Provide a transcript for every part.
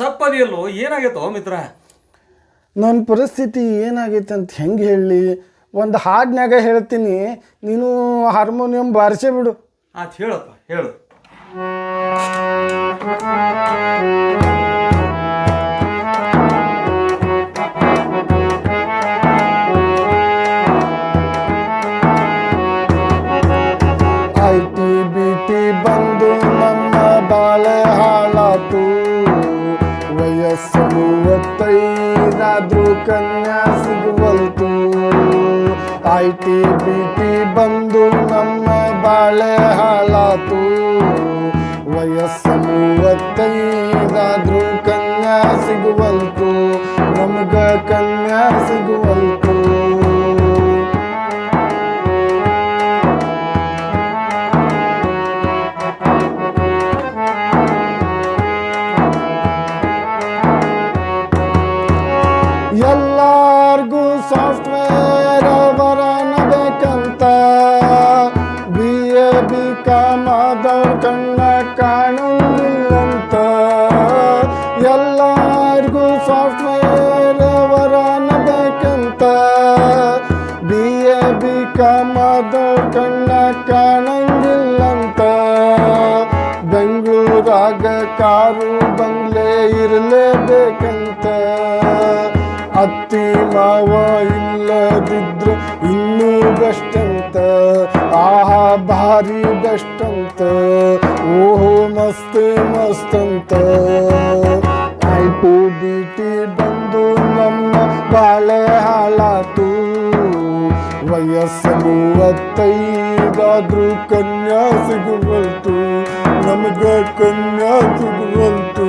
ಸಪ್ಪದಿಯಲ್ಲೋ ಏನಾಗೈತೋ ಮಿತ್ರ? ನನ್ನ ಪರಿಸ್ಥಿತಿ ಏನಾಗೈತೆ ಅಂತ ಹೆಂಗೆ ಹೇಳಲಿ ಒಂದು ಹಾಡಿನಾಗ ಹೇಳ್ತೀನಿ ನೀನು ಹಾರ್ಮೋನಿಯಂ ಬಾರಿಸೇ ಬಿಡು. ಅಂತ ಹೇಳಪ್ಪ ಹೇಳು. ಕನ್ಯಾ ಸಿಗುವಂತು. ಐ ಟಿ ಬಂದು ನಮ್ಮ ಬಾಳೆ ಹಾಳಾತು. ವಯಸ್ಸು ಮೂವತ್ತೈದಾದ್ರೂ ಕನ್ಯಾ ಸಿಗುವಂತು. ನಮ್ಗ ಕನ್ಯಾ ಸಿಗುವಲ್ತು ಕಾಣುವುದಿಲ್ಲಂತ ಎಲ್ಲಾರ್ಗೂ ಸಾಫ್ಟ್ವೇರ್ ಬರನ ಬೇಕಂತ ಬಿ ಎ ಬಿ ಕಾಮದವ್ರ ಕಣ್ಣ ಕಾಣಂಗಿಲ್ಲಂತ ಬೆಂಗಳೂರಾಗ ಕಾರು ಬಂಗ್ಲೆ ಇರಲೇಬೇಕಂತ ಅತ್ತಿ ಮಾವ ಇಲ್ಲದಿದ್ರು ಇನ್ನೂ ಬೆಸ್ಟ್ ಅಂತ ಆಹಾ ಭಾರಿ ಬೆಸ್ಟ್ ಅಂತ ಓಹೋ ಮಸ್ತ್ ಮಸ್ತ್ ಅಂತ ಆಯ್ತು ಬಿ ಟಿ ಬಂದು ನಮ್ಮ ಬಾಳೆ ಹಾಳಾತು ವಯಸ್ಸು ಮೂವತ್ತೈದಾದ್ರೂ ಕನ್ಯಾ ಸಿಗುವಲ್ತು ನಮಗ ಕನ್ಯಾ ಸಿಗುವಲ್ತು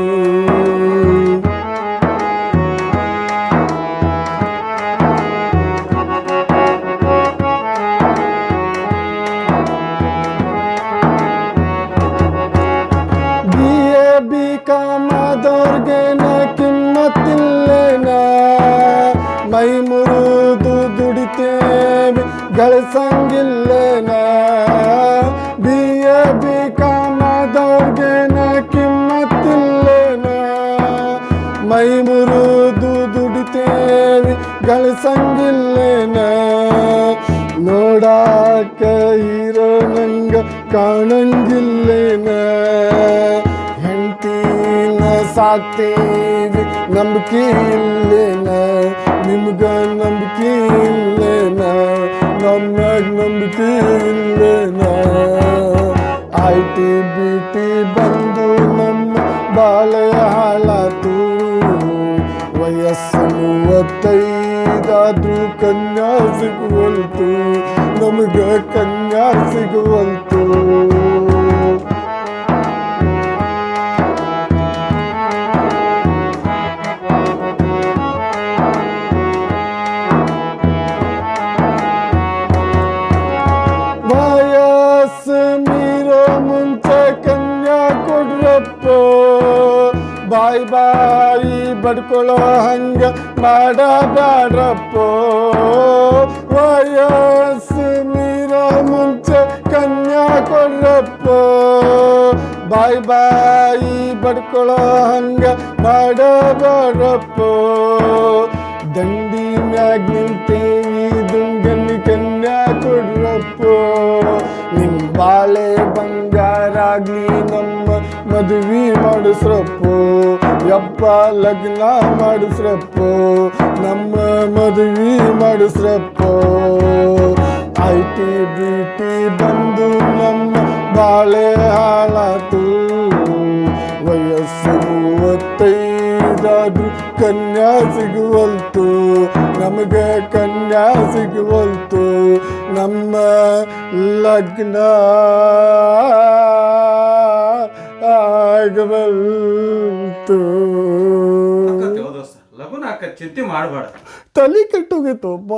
ಗಳಿಸಂಗಿಲ್ಲೇನ? ಬಿ ಎ ಬಿ ಕಾಮದವ್ರಿಗೇನ ಕಿಮ್ಮತ್ತಿಲ್ಲೇನ? ಮೈ ಮುರಿದು ದುಡಿತೇವಿ, ಗಳಿಸಂಗಿಲ್ಲೇನ? ನೋಡಾಕ ಹೀರೋ ನಂಗ ಕಾಣಂಗಿಲ್ಲೇನ? ಹೆಂಡತಿನ ಸಾಕ್ತೇವಿ, ನಂಬಿಕೆ ಇಲ್ಲೇನ? ನಿಮ್ಗ ನಂಬಿಕೆ ಇಲ್ಲೇನ? ನಮ್ಯಾಗ ನಂಬಿಕೆ ಇಲ್ಲೇನ ಐ ಟಿ ಬಿ ಟಿ ಬಂದು ನಮ್ಮ ಬಾಳೆ ಹಾಳಾತು ವಯಸ್ಸು ಮೂವತ್ತೈದಾದ್ರೂ ಕನ್ಯಾ ಸಿಗುವಲ್ತು ನಮಗ ಕನ್ಯಾ ಸಿಗುವಲ್ತು ಕೊಡ್ರಪ್ಪ ಬಾಯ್ ಬಾಯಿ ಬಡ್ಕೊಳ್ಳೋ ಹಂಗ ಮಾಡಬ್ಯಾಡ್ರಪ್ಪ ವಯಸ್ಸು ಮೀರೋ ಮುಂಚೆ ಕನ್ಯಾ ಕೊಡ್ರಪ್ಪ ಬಾಯ್ ಬಾಯಿ ಬಡ್ಕೊಳ್ಳೋ ಹಂಗ ಮಾಡಬ್ಯಾಡ್ರಪ್ಪ ದಂಡಿ ಮ್ಯಾಗ್ ನಿಂತೇವಿ ದುಂಗನಿ ಕನ್ಯಾ ಕೊಡ್ರಪ್ಪ ನಿಮ್ ಬಾಳೆ ಬಂಗಾರಾಗ್ಲಿ ನಮ್ಮ ಮದುವೆ ಮಾಡಿಸ್ರಪ್ಪ. ಯಪ್ಪ, ಲಗ್ನ ಮಾಡಿಸ್ರಪ್ಪು. ನಮ್ಮ ಮದುವೆ ಮಾಡಿಸ್ರಪ್ಪು. ಐ ಟಿ ಬಿ ಟಿ ಬಂದು ನಮ್ಮ ಬಾಳೆ ಹಾಳಾತು. ವಯಸ್ಸು ಮೂವತ್ತೈದಾದ್ರು ಕನ್ಯಾ ಸಿಗುವಲ್ತು. ನಮಗೆ ಕನ್ಯಾ ಸಿಗುವಲ್ತು. ನಮ್ಮ ಲಗ್ನ ಆಗಬಲ್ತು. ಲಗುನ ಚಿಂತೆ ಮಾಡಬೇಡ. ತಲೆ ಕೆಟ್ಟೋಗಿತ್ತು ಅಪ್ಪ